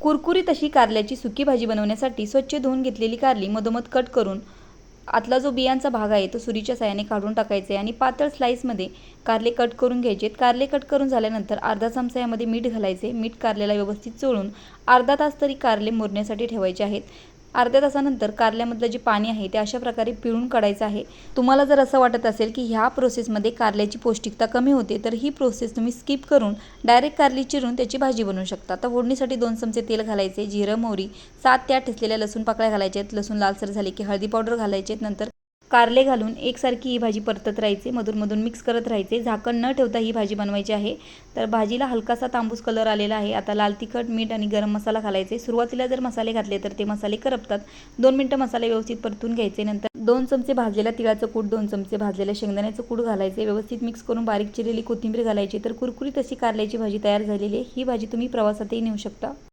कुरकुरीत अशी कारल्याची सुकी भाजी बनवण्यासाठी स्वच्छ धुवून घेतलेली कारली मधोमध कट करून आतला जो बियांचा भाग आहे तो सुरीच्या साहाय्याने काढून टाकायचा आहे आणि पातळ स्लाईसमध्ये कारले कट करून घ्यायचे कारले कट करून झाल्यानंतर अर्धा चमचा यामध्ये मीठ घालायचे. मीठ कारल्याला व्यवस्थित चोळून अर्धा तास तरी कारले मुरण्यासाठी ठेवायचे आहेत. अर्ध्या तासानंतर कारल्यामधलं जे पाणी आहे ते अशा प्रकारे पिळून काढायचं आहे. तुम्हाला जर असं वाटत असेल की ह्या प्रोसेसमध्ये कारल्याची पौष्टिकता कमी होते तर ही प्रोसेस तुम्ही स्किप करून डायरेक्ट कारली चिरून त्याची भाजी बनवू शकता. आता फोडणीसाठी दोन चमचे तेल घालायचे जिरं मोहरी सात त्या ठेसलेल्या लसूण पाकळ्या घालायच्या आहेत. लसूण लालसर झाली की हळदी पावडर घालायचे आहेत. नंतर कारले घालून एकसारखी ही भाजी परतत राहायचे मधूनमधून मिक्स करत राहायचे. झाकण न ठेवता ही भाजी बनवायची आहे. तर भाजीला हलकासा तांबूस कलर आलेला आहे. आता लाल तिखट मीठ आणि गरम मसाला घालायचे. सुरुवातीला जर मसाले घातले तर ते मसाले करपतात. दोन मिनटं मसाले व्यवस्थित परतून घ्यायचे. नंतर दोन चमचे भाजलेल्या तिळाचं कूट दोन चमचे भाजलेल्या शेंगदाण्याचं कूट घालायचे. व्यवस्थित मिक्स करून बारीक चिरलेली कोथिंबीर घालायची. तर कुरकुरीत अशी कारल्याची भाजी तयार झालेली आहे. ही भाजी तुम्ही प्रवासातही नेऊ शकता.